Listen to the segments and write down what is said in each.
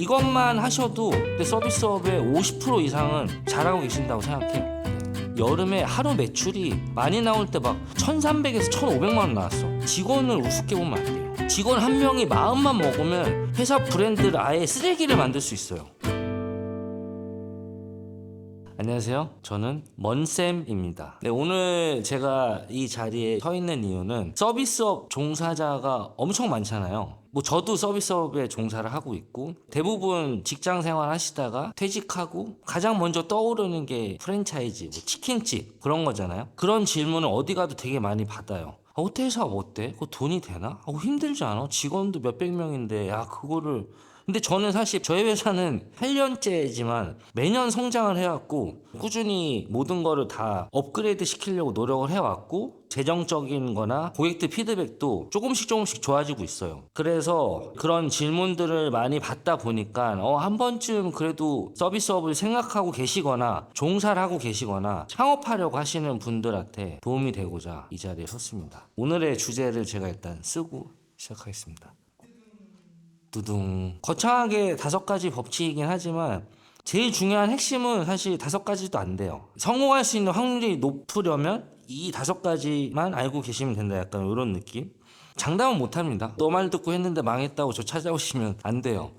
이것만 하셔도 내 서비스업의 50% 이상은 잘하고 계신다고 생각해요. 네. 여름에 하루 매출이 많이 나올 때 막 1,300에서 1,500만 원 나왔어. 직원을 우습게 보면 안 돼요. 직원 한 명이 마음만 먹으면 회사 브랜드를 아예 쓰레기를 만들 수 있어요. 안녕하세요. 저는 먼쌤입니다. 네, 오늘 제가 이 자리에 서 있는 이유는 서비스업 종사자가 엄청 많잖아요. 뭐 저도 서비스업에 종사를 하고 있고 대부분 직장 생활 하시다가 퇴직하고 가장 먼저 떠오르는 게 프랜차이즈, 뭐 치킨집 그런 거잖아요. 그런 질문을 어디 가도 되게 많이 받아요. 아, 호텔 사업 어때? 그거 돈이 되나? 아, 힘들지 않아? 직원도 몇백 명인데 야 그거를 근데 저는 사실 저희 회사는 8년째지만 매년 성장을 해왔고 꾸준히 모든 거를 다 업그레이드 시키려고 노력을 해왔고 재정적인 거나 고객들 피드백도 조금씩 조금씩 좋아지고 있어요. 그래서 그런 질문들을 많이 받다 보니까 어, 한 번쯤 그래도 서비스업을 생각하고 계시거나 종사를 하고 계시거나 창업하려고 하시는 분들한테 도움이 되고자 이 자리에 섰습니다. 오늘의 주제를 제가 일단 쓰고 시작하겠습니다. 두둥 거창하게 다섯 가지 법칙이긴 하지만 제일 중요한 핵심은 사실 다섯 가지도 안 돼요. 성공할 수 있는 확률이 높으려면 이 다섯 가지만 알고 계시면 된다. 약간 이런 느낌. 장담은 못 합니다. 너 말 듣고 했는데 망했다고 저 찾아오시면 안 돼요.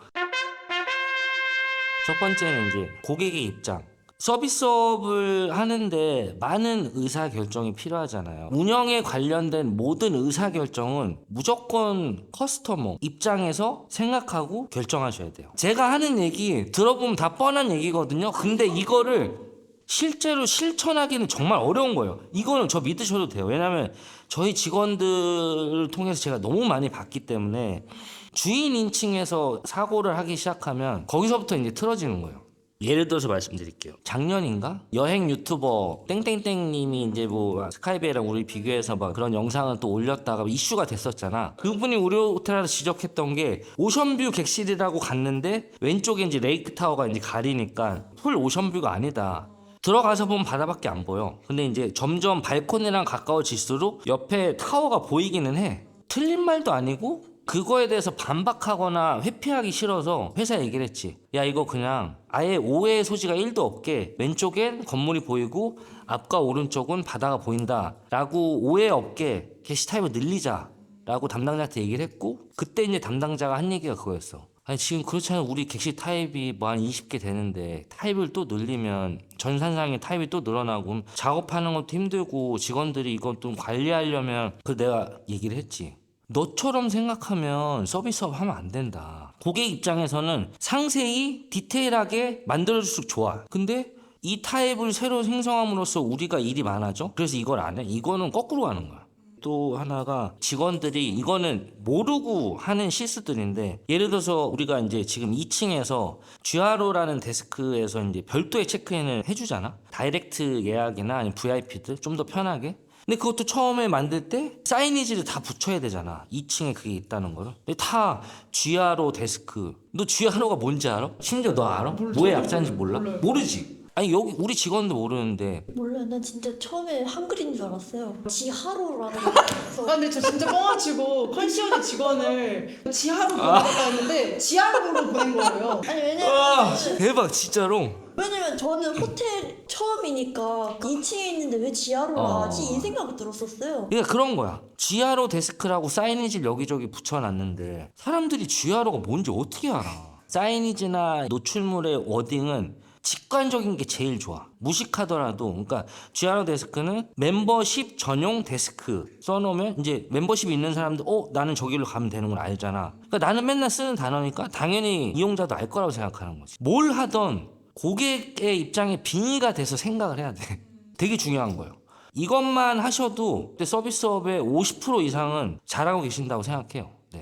첫 번째는 이제 고객의 입장. 서비스업을 하는데 많은 의사 결정이 필요하잖아요. 운영에 관련된 모든 의사 결정은 무조건 커스터머 입장에서 생각하고 결정하셔야 돼요. 제가 하는 얘기 들어보면 다 뻔한 얘기거든요. 근데 이거를 실제로 실천하기는 정말 어려운 거예요. 이거는 저 믿으셔도 돼요. 왜냐하면 저희 직원들을 통해서 제가 너무 많이 봤기 때문에 주인 인칭에서 사고를 하기 시작하면 거기서부터 이제 틀어지는 거예요. 예를 들어서 말씀드릴게요. 작년인가 여행 유튜버 땡땡땡님이 이제 뭐 스카이베이랑 우리 비교해서 막 그런 영상을 또 올렸다가 이슈가 됐었잖아. 그분이 우리 호텔에서 지적했던 게 오션뷰 객실이라고 갔는데 왼쪽에 이제 레이크 타워가 이제 가리니까 풀 오션뷰가 아니다. 들어가서 보면 바다밖에 안 보여. 근데 이제 점점 발코니랑 가까워질수록 옆에 타워가 보이기는 해. 틀린 말도 아니고 그거에 대해서 반박하거나 회피하기 싫어서 회사 얘기를 했지. 야 이거 그냥 아예 오해의 소지가 1도 없게 왼쪽엔 건물이 보이고 앞과 오른쪽은 바다가 보인다. 라고 오해 없게 게시 타입을 늘리자. 라고 담당자한테 얘기를 했고 그때 이제 담당자가 한 얘기가 그거였어. 아니 지금 그렇잖아요. 우리 객실 타입이 뭐 한 20개 되는데 타입을 또 늘리면 전산상의 타입이 또 늘어나고 작업하는 것도 힘들고 직원들이 이건 좀 관리하려면 그 내가 얘기를 했지. 너처럼 생각하면 서비스업 하면 안 된다. 고객 입장에서는 상세히 디테일하게 만들어줄수록 좋아. 근데 이 타입을 새로 생성함으로써 우리가 일이 많아져? 그래서 이걸 안 해? 이거는 거꾸로 가는 거야. 또 하나가 직원들이 이거는 모르고 하는 실수들인데 예를 들어서 우리가 이제 지금 2층에서 쥐하로라는 데스크에서 이제 별도의 체크인을 해주잖아 다이렉트 예약이나 아니면 VIP들 좀 더 편하게 근데 그것도 처음에 만들 때 사이니지를 다 붙여야 되잖아 2층에 그게 있다는 거를 근데 다 쥐하로 데스크 너 쥐하로가 뭔지 알아? 심지어 너 알아? 뭐의 약자인지 몰라? 모르지 아니 여기 우리 직원도 모르는데 몰라요. 난 진짜 처음에 한글인 줄 알았어요. 지하로라는 게아 있어. 근데 저 진짜 뻥아치고 컨시어지 직원을 지하로 보내겠다 했는데 지하로 보낸 거예요. 아니 와 왜냐면 대박 진짜로 왜냐면 저는 호텔 처음이니까 2층에 있는데 왜 지하로 어. 나가지 이 생각이 들었었어요. 그러니까 그런 거야. 쥐하로 데스크라고 사이니지를 여기저기 붙여놨는데 사람들이 쥐하로가 뭔지 어떻게 알아? 사이니지나 노출물의 워딩은 직관적인 게 제일 좋아. 무식하더라도, 그러니까 쥐하로 데스크는 멤버십 전용 데스크 써놓으면 이제 멤버십 있는 사람들, 어 나는 저기로 가면 되는 걸 알잖아. 그러니까 나는 맨날 쓰는 단어니까 당연히 이용자도 알 거라고 생각하는 거지. 뭘 하던 고객의 입장에 빙의가 돼서 생각을 해야 돼. 되게 중요한 거예요. 이것만 하셔도 서비스업의 50% 이상은 잘하고 계신다고 생각해요. 네.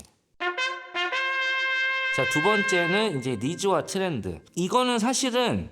자, 두 번째는 이제 니즈와 트렌드. 이거는 사실은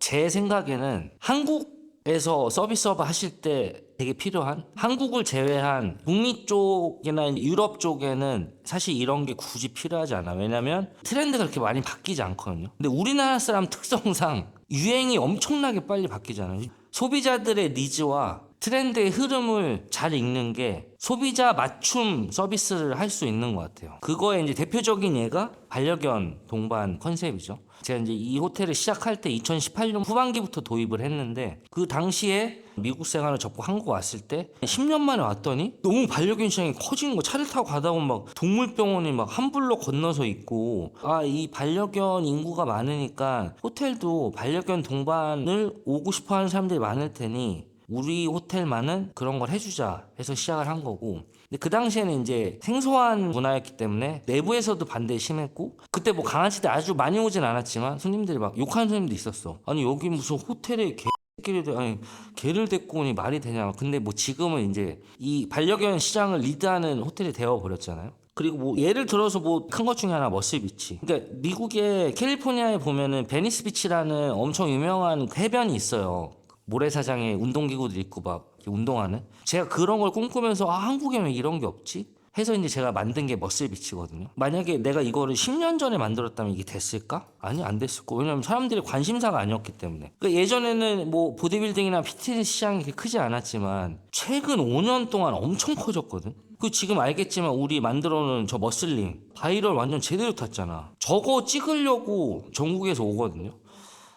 제 생각에는 한국에서 서비스업 하실 때 되게 필요한 한국을 제외한 북미 쪽이나 유럽 쪽에는 사실 이런 게 굳이 필요하지 않아. 왜냐면 트렌드가 그렇게 많이 바뀌지 않거든요. 근데 우리나라 사람 특성상 유행이 엄청나게 빨리 바뀌잖아요. 소비자들의 니즈와 트렌드의 흐름을 잘 읽는 게 소비자 맞춤 서비스를 할 수 있는 것 같아요. 그거의 이제 대표적인 예가 반려견 동반 컨셉이죠. 제가 이제 이 호텔을 시작할 때 2018년 후반기부터 도입을 했는데 그 당시에 미국 생활을 접고 한국 왔을 때 10년 만에 왔더니 너무 반려견 시장이 커진 거 차를 타고 가다 보면 막 동물병원이 막한 블록 건너서 있고 아 이 반려견 인구가 많으니까 호텔도 반려견 동반을 오고 싶어 하는 사람들이 많을 테니 우리 호텔만은 그런 걸 해주자 해서 시작을 한 거고 근데 그 당시에는 이제 생소한 문화였기 때문에 내부에서도 반대 심했고 그때 뭐 강아지들 아주 많이 오진 않았지만 손님들이 막 욕하는 손님도 있었어 아니 여기 무슨 호텔에 개를 아니 개를 데리고 오니 말이 되냐 근데 뭐 지금은 이제 이 반려견 시장을 리드하는 호텔이 되어 버렸잖아요 그리고 뭐 예를 들어서 뭐 큰 것 중에 하나 머슬 비치. 그러니까 미국의 캘리포니아에 보면은 베니스 비치라는 엄청 유명한 해변이 있어요. 모래사장에 운동기구들 있고 막 운동하는. 제가 그런 걸 꿈꾸면서 아 한국에 왜 이런 게 없지? 해서 이제 제가 만든 게 머슬 비치거든요. 만약에 내가 이거를 10년 전에 만들었다면 이게 됐을까? 아니 안 됐을 거. 왜냐면 사람들이 관심사가 아니었기 때문에. 그러니까 예전에는 뭐 보디빌딩이나 피트니스 시장이 그렇게 크지 않았지만 최근 5년 동안 엄청 커졌거든. 그 지금 알겠지만 우리 만들어 놓은 저 머슬링 바이럴 완전 제대로 탔잖아. 저거 찍으려고 전국에서 오거든요.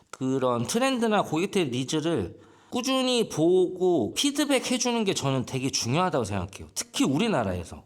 그런 트렌드나 고객들의 니즈를 꾸준히 보고 피드백 해주는 게 저는 되게 중요하다고 생각해요. 특히 우리나라에서.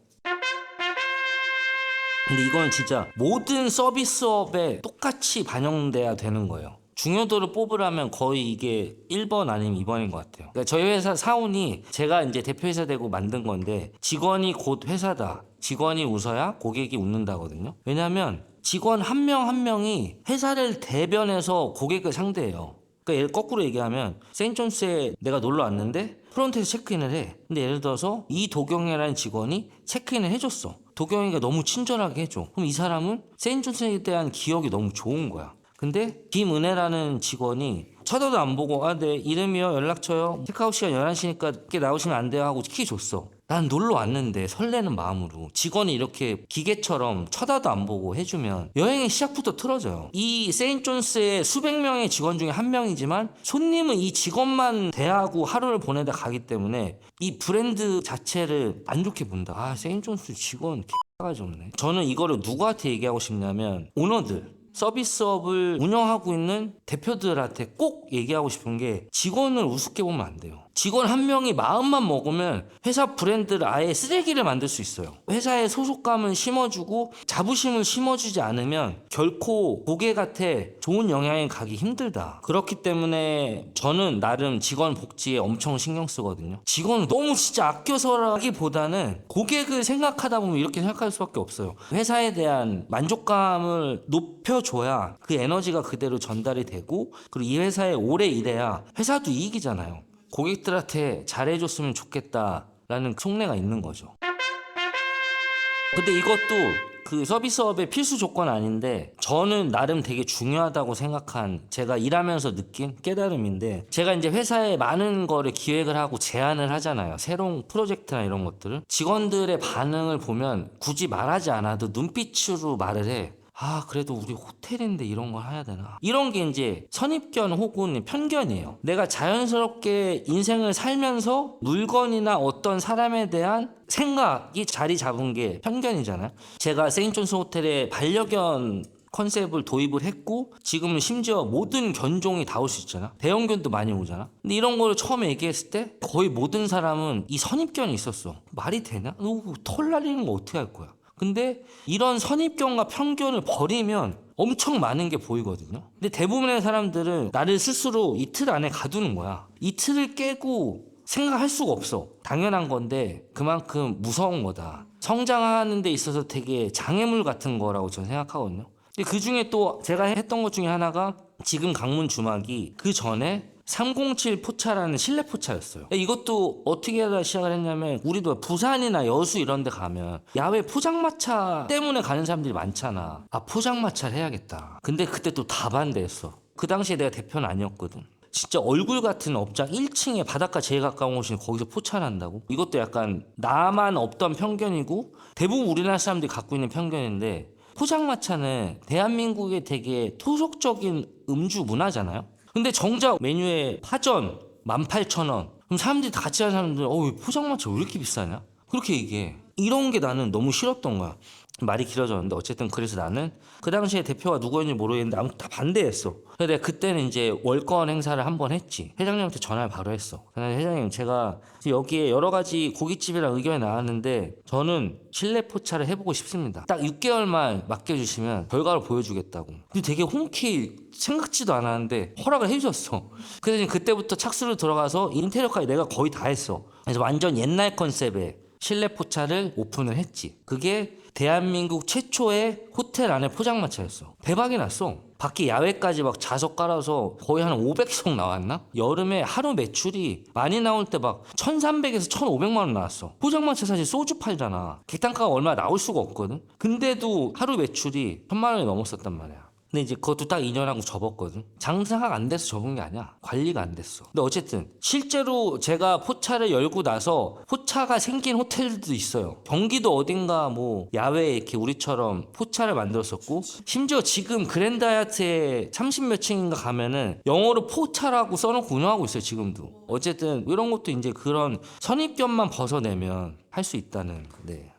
근데 이건 진짜 모든 서비스업에 똑같이 반영돼야 되는 거예요. 중요도를 뽑으라면 거의 이게 1번 아니면 2번인 것 같아요. 그러니까 저희 회사 사운이 제가 이제 대표이사 되고 만든 건데 직원이 곧 회사다. 직원이 웃어야 고객이 웃는다거든요. 왜냐하면 직원 한 명한 명이 회사를 대변해서 고객을 상대해요. 그러니까 예를 거꾸로 얘기하면 세인존스에 내가 놀러 왔는데 프론트에서 체크인을 해. 근데 예를 들어서 이 도경이라는 직원이 체크인을 해줬어. 도경이가 너무 친절하게 해줘. 그럼 이 사람은 세인존스에 대한 기억이 너무 좋은 거야. 근데 김은혜라는 직원이 쳐다도 안 보고 아 네 이름이요 연락처요 체크아웃 시간 11시니까 늦게 나오시면 안 돼요 하고 키 줬어 난 놀러 왔는데 설레는 마음으로 직원이 이렇게 기계처럼 쳐다도 안 보고 해주면 여행의 시작부터 틀어져요. 이 세인존스의 수백 명의 직원 중에 한 명이지만 손님은 이 직원만 대하고 하루를 보내다 가기 때문에 이 브랜드 자체를 안 좋게 본다. 아 세인존스 직원 X가 좋네. 저는 이거를 누구한테 얘기하고 싶냐면 오너들 서비스업을 운영하고 있는 대표들한테 꼭 얘기하고 싶은 게 직원을 우습게 보면 안 돼요. 직원 한 명이 마음만 먹으면 회사 브랜드를 아예 쓰레기를 만들 수 있어요. 회사에 소속감을 심어주고 자부심을 심어주지 않으면 결코 고객한테 좋은 영향이 가기 힘들다. 그렇기 때문에 저는 나름 직원 복지에 엄청 신경 쓰거든요. 직원을 너무 진짜 아껴서라기보다는 고객을 생각하다 보면 이렇게 생각할 수밖에 없어요. 회사에 대한 만족감을 높여줘야 그 에너지가 그대로 전달이 되고 그리고 이 회사에 오래 일해야 회사도 이익이잖아요. 고객들한테 잘해줬으면 좋겠다라는 속내가 있는 거죠. 근데 이것도 그 서비스업의 필수 조건 아닌데 저는 나름 되게 중요하다고 생각한 제가 일하면서 느낀 깨달음인데 제가 이제 회사에 많은 거를 기획을 하고 제안을 하잖아요. 새로운 프로젝트나 이런 것들을 직원들의 반응을 보면 굳이 말하지 않아도 눈빛으로 말을 해. 아, 그래도 우리 호텔인데 이런 걸 해야 되나? 이런 게 이제 선입견 혹은 편견이에요. 내가 자연스럽게 인생을 살면서 물건이나 어떤 사람에 대한 생각이 자리 잡은 게 편견이잖아요. 제가 세인존스 호텔에 반려견 컨셉을 도입을 했고 지금은 심지어 모든 견종이 다 올 수 있잖아 대형견도 많이 오잖아 근데 이런 거를 처음에 얘기했을 때 거의 모든 사람은 이 선입견이 있었어 말이 되냐? 너털 날리는 거 어떻게 할 거야? 근데 이런 선입견과 편견을 버리면 엄청 많은 게 보이거든요. 근데 대부분의 사람들은 나를 스스로 이틀 안에 가두는 거야. 이 틀을 깨고 생각할 수가 없어. 당연한 건데 그만큼 무서운 거다. 성장하는 데 있어서 되게 장애물 같은 거라고 저는 생각하거든요. 근데 그 중에 또 제가 했던 것 중에 하나가 지금 강문 주막이 그 전에 307 포차라는 실내 포차였어요. 이것도 어떻게 하다 시작을 했냐면 우리도 부산이나 여수 이런 데 가면 야외 포장마차 때문에 가는 사람들이 많잖아. 아 포장마차를 해야겠다. 근데 그때 또 다 반대했어. 그 당시에 내가 대표는 아니었거든. 진짜 얼굴 같은 업장 1층에 바닷가 제일 가까운 곳이 거기서 포차한다고? 이것도 약간 나만 없던 편견이고 대부분 우리나라 사람들이 갖고 있는 편견인데 포장마차는 대한민국의 되게 토속적인 음주 문화잖아요. 근데 정작 메뉴에 파전 18,000원 그럼 사람들이 다 같이 하는 사람들은 어왜 포장마차 왜 이렇게 비싸냐? 그렇게 얘기해. 이런 게 나는 너무 싫었던 거야. 말이 길어졌는데 어쨌든 그래서 나는 그 당시에 대표가 누구였는지 모르겠는데 아무튼 다 반대했어. 근데 그때는 이제 월권 행사를 한 번 했지. 회장님한테 전화를 바로 했어. 근데 회장님 제가 여기에 여러 가지 고깃집이랑 의견이 나왔는데 저는 실내 포차를 해보고 싶습니다. 딱 6개월만 맡겨주시면 결과를 보여주겠다고. 근데 되게 흔쾌히 생각지도 않았는데 허락을 해주셨어. 그래서 그때부터 착수로 들어가서 인테리어까지 내가 거의 다 했어. 그래서 완전 옛날 컨셉의 실내 포차를 오픈을 했지. 그게 대한민국 최초의 호텔 안에 포장마차였어. 대박이 났어. 밖에 야외까지 막 좌석 깔아서 거의 한 500석 나왔나? 여름에 하루 매출이 많이 나올 때 막 1300에서 1500만 원 나왔어. 포장마차 사실 소주 팔잖아. 객단가가 얼마 나올 수가 없거든. 근데도 하루 매출이 1000만 원이 넘었었단 말이야. 근데 이제 그것도 딱 2년 하고 접었거든. 장사가 안 돼서 접은 게 아니야. 관리가 안 됐어. 근데 어쨌든 실제로 제가 포차를 열고 나서 포차가 생긴 호텔들도 있어요. 경기도 어딘가 뭐 야외에 이렇게 우리처럼 포차를 만들었었고 심지어 지금 그랜드 하얏트에 30몇 층인가 가면은 영어로 포차라고 써놓고 운영하고 있어요. 지금도. 어쨌든 이런 것도 이제 그런 선입견만 벗어내면 할 수 있다는 네.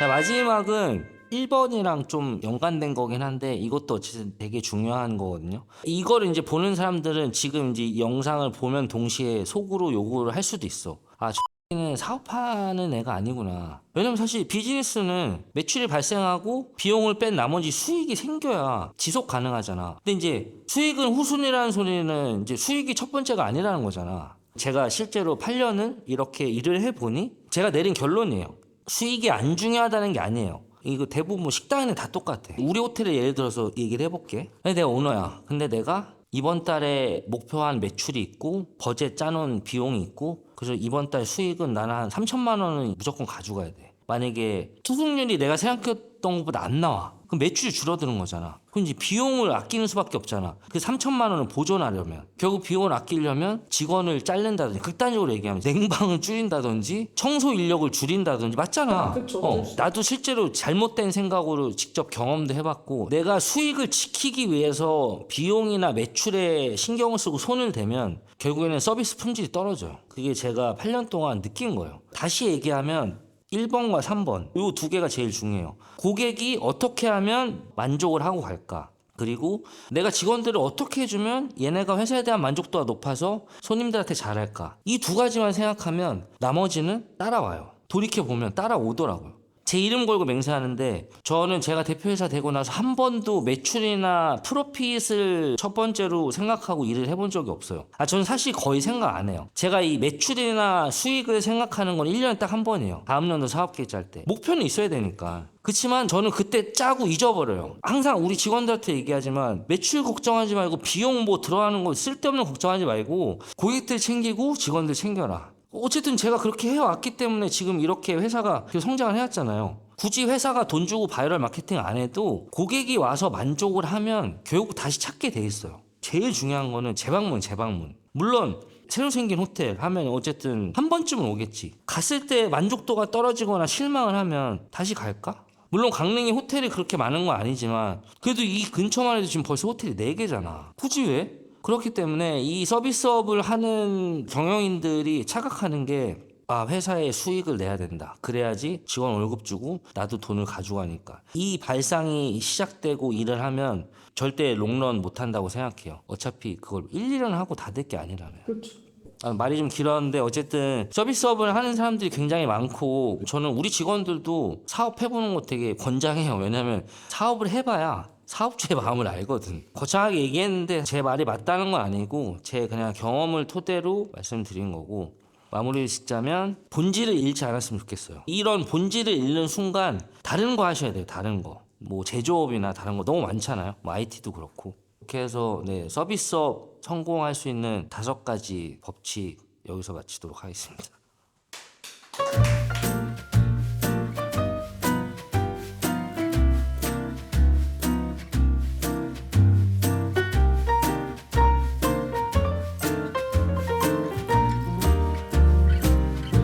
자, 마지막은 1번이랑 좀 연관된 거긴 한데 이것도 어쨌든 되게 중요한 거거든요. 이거를 이제 보는 사람들은 지금 이제 이 영상을 보면 동시에 속으로 요구를 할 수도 있어. 아, 는 사업하는 애가 아니구나. 왜냐면 사실 비즈니스는 매출이 발생하고 비용을 뺀 나머지 수익이 생겨야 지속 가능하잖아. 근데 이제 수익은 후순위라는 소리는 이제 수익이 첫 번째가 아니라는 거잖아. 제가 실제로 8년을 이렇게 일을 해보니 제가 내린 결론이에요. 수익이 안 중요하다는 게 아니에요. 이거 대부분 뭐 식당에는 다 똑같아. 우리 호텔에 예를 들어서 얘기를 해볼게. 내가 오너야. 근데 내가 이번 달에 목표한 매출이 있고 버젯 짜놓은 비용이 있고 그래서 이번 달 수익은 나는 한 3천만 원은 무조건 가져가야 돼. 만약에 투숙률이 내가 생각했던 것보다 안 나와. 그럼 매출이 줄어드는 거잖아. 그럼 이제 비용을 아끼는 수밖에 없잖아. 그 3천만 원을 보존하려면 결국 비용을 아끼려면 직원을 자른다든지 극단적으로 얘기하면 냉방을 줄인다든지 청소 인력을 줄인다든지 맞잖아. 아, 그쵸, 어, 그쵸. 나도 실제로 잘못된 생각으로 직접 경험도 해봤고 내가 수익을 지키기 위해서 비용이나 매출에 신경을 쓰고 손을 대면 결국에는 서비스 품질이 떨어져요. 그게 제가 8년 동안 느낀 거예요. 다시 얘기하면 1번과 3번 이두 개가 제일 중요해요. 고객이 어떻게 하면 만족을 하고 갈까? 그리고 내가 직원들을 어떻게 해주면 얘네가 회사에 대한 만족도가 높아서 손님들한테 잘할까? 이 두 가지만 생각하면 나머지는 따라와요. 돌이켜 보면 따라오더라고요. 제 이름 걸고 맹세하는데 저는 제가 대표이사 되고 나서 한 번도 매출이나 프로핏을 첫 번째로 생각하고 일을 해본 적이 없어요. 아, 저는 사실 거의 생각 안 해요. 제가 이 매출이나 수익을 생각하는 건 1년에 딱 한 번이에요. 다음 년도 사업 계획 짤 때. 목표는 있어야 되니까. 그렇지만 저는 그때 짜고 잊어버려요. 항상 우리 직원들한테 얘기하지만 매출 걱정하지 말고 비용 뭐 들어가는 거 쓸데없는 걱정하지 말고 고객들 챙기고 직원들 챙겨라. 어쨌든 제가 그렇게 해왔기 때문에 지금 이렇게 회사가 계속 성장을 해왔잖아요. 굳이 회사가 돈 주고 바이럴 마케팅 안 해도 고객이 와서 만족을 하면 결국 다시 찾게 돼 있어요. 제일 중요한 거는 재방문, 재방문. 물론 새로 생긴 호텔 하면 어쨌든 한 번쯤은 오겠지. 갔을 때 만족도가 떨어지거나 실망을 하면 다시 갈까? 물론 강릉에 호텔이 그렇게 많은 건 아니지만 그래도 이 근처만 해도 지금 벌써 호텔이 4개잖아. 굳이 왜? 그렇기 때문에 이 서비스업을 하는 경영인들이 착각하는 게 아, 회사에 수익을 내야 된다. 그래야지 직원 월급 주고 나도 돈을 가져가니까. 이 발상이 시작되고 일을 하면 절대 롱런 못 한다고 생각해요. 어차피 그걸 1, 2년 하고 다 될 게 아니라면. 그렇죠. 아, 말이 좀 길었는데 어쨌든 서비스업을 하는 사람들이 굉장히 많고 저는 우리 직원들도 사업해보는 거 되게 권장해요. 왜냐면 사업을 해봐야 사업주의 마음을 알거든. 거창하게 얘기했는데 제 말이 맞다는 건 아니고 제 그냥 경험을 토대로 말씀드린 거고 마무리 짓자면 본질을 잃지 않았으면 좋겠어요. 이런 본질을 잃는 순간 다른 거 하셔야 돼요. 다른 거. 뭐 제조업이나 다른 거 너무 많잖아요. 뭐 IT도 그렇고. 이렇게 해서 네, 서비스업 성공할 수 있는 다섯 가지 법칙 여기서 마치도록 하겠습니다.